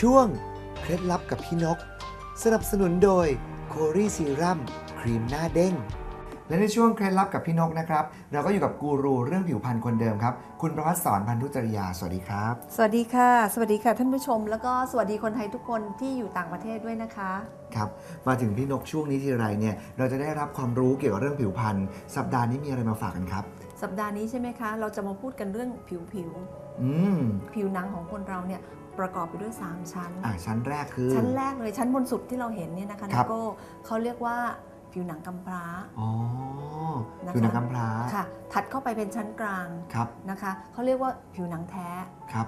ช่วง เคล็ดลับกับพี่นก สนับสนุนโดยโครีซีรัมครีมหน้าเด้ง และในช่วงเคล็ดลับกับพี่นกนะครับ เราก็อยู่กับกูรูเรื่องผิวพรรณคนเดิมครับ คุณประพัฒสอนพันธุจริยา สวัสดีครับ สวัสดีค่ะ สวัสดีค่ะท่านผู้ชม แล้วก็สวัสดีคนไทยทุกคนที่อยู่ต่างประเทศด้วยนะคะ ครับ มาถึงพี่นกช่วงนี้ทีไรเนี่ย เราจะได้รับความรู้เกี่ยวกับเรื่องผิวพรรณ สัปดาห์นี้มีอะไรมาฝากกันครับ สัปดาห์นี้ใช่ไหมคะ เราจะมาพูดกันเรื่องผิวผิวอืม ผิวหนังของคนเราเนี่ยประกอบไปด้วย 3 ชั้นอ่าชั้นแรกคือ ชั้นแรกเลยชั้นบนสุดที่เราเห็นเนี่ยนะคะครันับโก้เขาเรียกว่าผิวหนังกำพร้าอ๋อนะคะผิวหนังกำพร้าค่ะ ถัดเข้าไปเป็นชั้นกลางครับนะคะเขาเรียกว่าผิวหนังแท้ครับ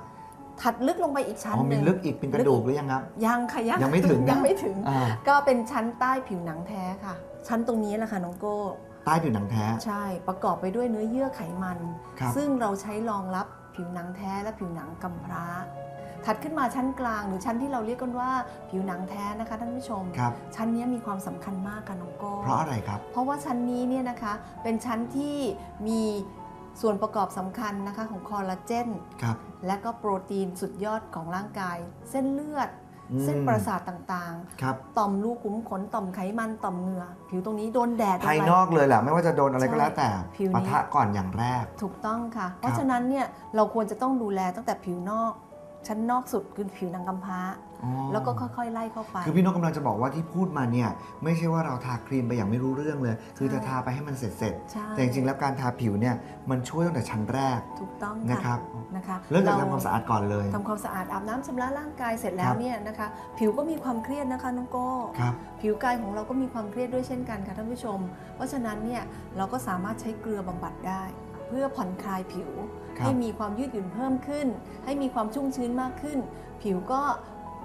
ถัดลึกลงไปอีกชั้นอ๋อหมีนึ่งลึกอีกเป็นกระดูกหรือยังครับ ยังค่ะยังยังไม่ถึงนะยังไม่ถึงอ่าก็เป็นชั้นใต้ผิวหนังแท้ค่ะ ชั้นตรงนี้แหละค่ะน้องโก้ ใต้ผิวหนังแท้ ใช่ ประกอบไปด้วยเนื้อเยื่อไขมันครับซึ่งเราใช้รองรับ ผิวหนังแท้และผิวหนังกำพร้า ถัดขึ้นมาชั้นกลางหรือชั้นที่เราเรียกกันว่าผิวหนังแท้นะคะท่านผู้ชม ครับ ชั้นนี้มีความสำคัญมากค่ะน้องโก้เพราะอะไรครับ เพราะว่าชั้นนี้เนี่ยนะคะเป็นชั้นที่มีส่วนประกอบสำคัญนะคะของคอลลาเจน ครับ และก็โปรตีนสุดยอดของร่างกาย เส้นเลือดอืม เส้นประสาทต่างครับๆต่อมลูกขุมขนต่อมไขมันต่อมเหงื่อผิวตรงนี้โดนแดดภายโดะไรนอกเลยแหละไม่ว่าจะโดนอะไรก็แล้วแต่ผิวนี้ปะทะก่อนอย่างแรก ถูกต้องค่ะ เพราะฉะนั้นเนี่ยเราควรจะต้องดูแลตั้งแต่ผิวนอก ชั้นนอกสุดคือผิวหนังกำพร้าอ๋อ แล้วก็ค่อยๆไล่เข้าไป คือพี่นกกำลังจะบอกว่าที่พูดมาเนี่ยไม่ใช่ว่าเราทาครีมไปอย่างไม่รู้เรื่องเลย คือใช่จะทาไปให้มันเสร็จเสร็จใช่ๆแต่จริงๆแล้วการทาผิวเนี่ยมันช่วยตั้งแต่ชั้นแรกถูกต้องนะคค่ะรับนะคะเริ่มจากทำความสะอาดก่อนเลยทำความสะอาดอาบน้ำชำระร่างกายเสร็จแล้ควรับเนี่ยนะคะผิวก็มีความเครียดนะคะน้องโก้ครับผิวกายของเราก็มีความเครียดด้วยเช่นกันค่ะท่านผู้ชม เพราะฉะนั้นเนี่ยเราก็สามารถใช้เกลือบำบัดได้ เพื่อผ่อนคลายผิวครับให้มีความยืดหยุ่นเพิ่มขึ้น ให้มีความชุ่มชื้นมากขึ้น ผิวก็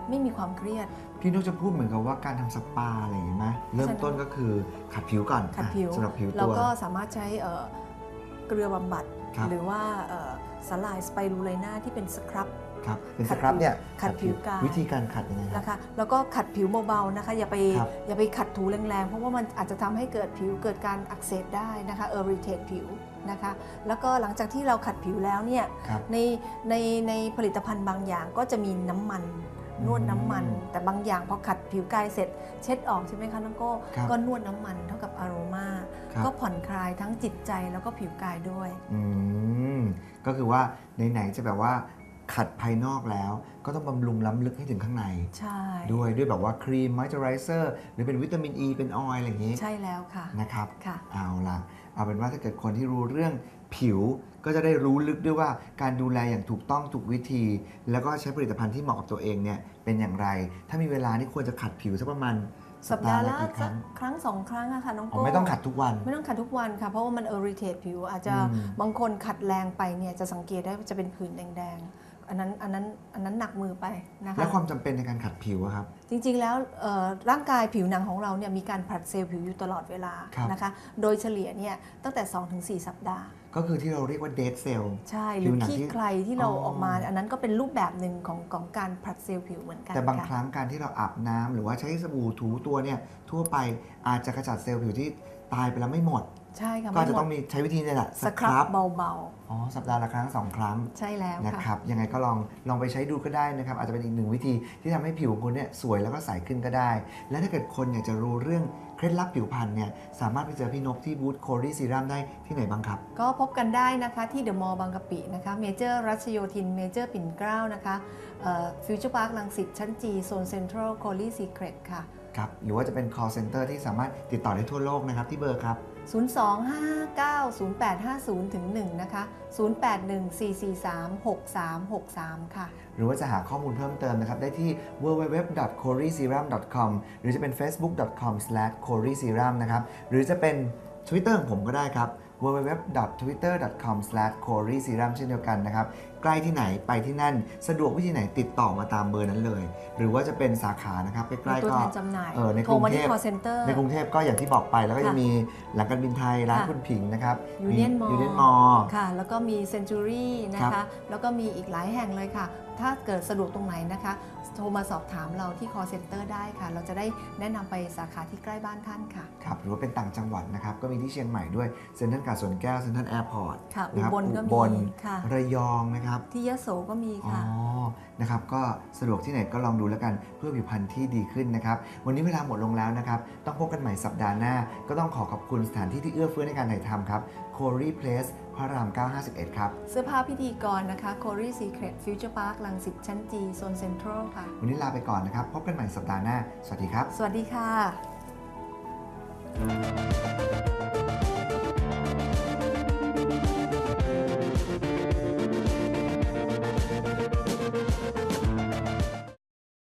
ไม่มีความเครียด พี่นกจะพูดเหมือนกับว่าการทำสปาอะไรอย่างนี้ไหมเริ่มต้นก็คือขัดผิวก่อนขัดผิวอะสำหรับผิวเราตัวก็สามารถใช้เอ่อเกลือบำบัดครับหรือว่าเอ่อสลายสไปรูไลนาที่เป็นสครับครับเป็นขัสดครับเนี่ยขัดผิวกายวิธีการขัดยังไงครับนะคะแล้วก็ขัดผิวเบาๆนะคะ อย่าไปครับอย่าไปขัดถูแรงๆ เพราะว่ามันอาจจะทำให้เกิดผิวเกิดการอักเสบได้นะคะเออริเทตผิวนะคะแล้วก็หลังจากที่เราขัดผิวแล้วเนี่ยครับในในในผลิตภัณฑ์บางอย่างก็จะมีน้ำมันอืม นวดน้ำมัน แต่บางอย่างพอขัดผิวกายเสร็จ เช็ดออกใช่ไหมคะน้องโก้ครับก็นวดน้ำมันเท่ากับอโรมาครับก็ผ่อนคลายทั้งจิตใจแล้วก็ผิวกายด้วยอืมก็คือว่าไหนๆจะแบบว่าขัดภายนอกแล้ว ก็ต้องบำรุงล้ำลึกให้ถึงข้างใน ใช่ด้วยด้วยแบบว่าครีมมอยเจอไรเซอร์หรือเป็นวิตามินอ e, ีเป็นออยล์อะไรอย่างนี้ ใช่แล้วค่ะนะครับค่ะเอาละเอาเป็นว่าถ้าเกิดคนที่รู้เรื่องผิว ก็จะได้รู้ลึกด้วยว่าการดูแลอย่างถูกต้องถูกวิธี แล้วก็ใช้ผลิตภัณฑ์ที่เหมาะกับตัวเองเนี่ยเป็นอย่างไร ถ้ามีเวลานี่ควรจะขัดผิวสักประมาณสัปดาห์ละกี่คสัรั้กงครั้งสองครั้งอะค่ะน้องอ๋อโก้ไม่ต้องขัดทุกวัน ไม่ต้องขัดทุกวันค่ะเพราะว่ามันเอริเทตผิว อาจจะอืมบางคนขัดแรงไปเนี่ยจะสังเกตได้ว่าจะเป็นผื่นแดงๆอันนั้นอันนั้นอันนั้นหนักมือไปนะคะและความจำเป็นในการขัดผิวอะครับ จริงๆแล้วเอ่อร่างกายผิวหนังของเราเนี่ยมีการผลัดเซลล์ผิวอยู่ตลอดเวลาครับนะคะ โดยเฉลี่ยเนี่ยตั้งแต่ 2-4 สัปดาห์ ก็คือที่เราเรียกว่าเดทเซลล์ใช่หผิรืวอหนังขี้ที่ใครที่เราอ๋อออกมา อันนั้นก็เป็นรูปแบบหนึ่งของของการผลัดเซลล์ผิวเหมือนกัน แต่บางคค่ะรั้งการที่เราอาบน้ำหรือว่าใช้สบู่ถูตัวเนี่ยทั่วไปอาจจะกระจัดเซลล์ผิวที่ ตายไปแล้วไม่หมด ใช่ค่ะก็อาจจะไม่หมต้ดองมีใช้วิธีนี่แหละสครับเบาอ๋อสัปดาห์ละครั้งสองครั้งๆใช่แล้วนะค่ะครับยังไงก็ลองลองไปใช้ดูก็ได้นะครับ อาจจะเป็นอีกหนึ่งวิธีที่ทำให้ผิวของคุณเนี่ยสวยแล้วก็ใสขึ้นก็ได้ และถ้าเกิดคนอยากจะรู้เรื่องเคล็ดลับผิวพรรณเนี่ยสามารถไปเจอพี่นกที่บูธโคลีซีรัมได้ที่ไหนบ้างครับ ก็พบกันได้นะคะที่เดอะมอลล์บางกะปินะคะเมเจอร์รัชโยธินเมเจอร์ปิ่นเกล้านะคะฟิวเจอร์พาร์คลังสิตชั้นจีโซนเซ็นทรัลโคลีซีเครตค่ะ ครับหรือว่าจะเป็น call center ที่สามารถติดต่อได้ทั่วโลกนะครับที่เบอร์ครับ 025590850ถึง1นะคะ0814436363 ค่ะ หรือว่าจะหาข้อมูลเพิ่มเติมนะครับ ได้ที่ www.coreserum.com หรือจะเป็น facebook.com/coreserum นะครับ หรือจะเป็น Twitter ของผมก็ได้ครับ www.twitter.com/coreserum เช่นเดียวกันนะครับ ใกล้ที่ไหนไปที่นั่น สะดวกวิธีไหนติดต่อมาตามเบอร์นั้นเลย หรือว่าจะเป็นสาขานะครับใกมีล้ตัวๆก็แทนจำหน่ายเออในโทกรุรงมาเทที่พ call center ในกรุงเทพก็อย่างที่บอกไปแล้วก็จะค่ะมีหลังการบินไทยร้านค่ะคุณผิงนะครับ Union Mall ยูเนียนมอค่ะ แล้วก็มีเซนจูรี่นะครัคะบแล้วก็มีอีกหลายแห่งเลยค่ะ ถ้าเกิดสะดวกตรงไหนนะคะโทรมาสอบถามเราที่ call center ได้ค่ะ เราจะได้แนะนำไปสาขาที่ใกล้บ้านท่านค่ะครับหรือว่าเป็นต่างจังหวัดนะครับก็มีที่เชียงใหม่ด้วยเซ็นทรัลากาศสวนแก้วเซ็นทรัลแอร์พอร์ตค่ะนะครับอุบลก็มีบลค่ะระยองนะครับ ที่ยโสก็มีอ๋อค่ะนะครับก็สะดวกที่ไหนก็ลองดูแล้วกันเพื่อผิวพรรณที่ดีขึ้นนะครับ วันนี้เวลาหมดลงแล้วนะครับ ต้องพบกันใหม่สัปดาห์หน้า ก็ต้องขอขอบคุณสถานที่ที่เอื้อเฟื้อในการถ่ายทำครับ c o r y Place พระราม 951 ครับ เสื้อผ้าพิธีกรนะคะ c o r y Secret Future Park ลังสิตชั้นจีโซนเซ็นทรัลค่ะ วันนี้ลาไปก่อนนะครับ พบกันใหม่สัปดาห์หน้า สวัสดีครับ สวัสดีค่ะ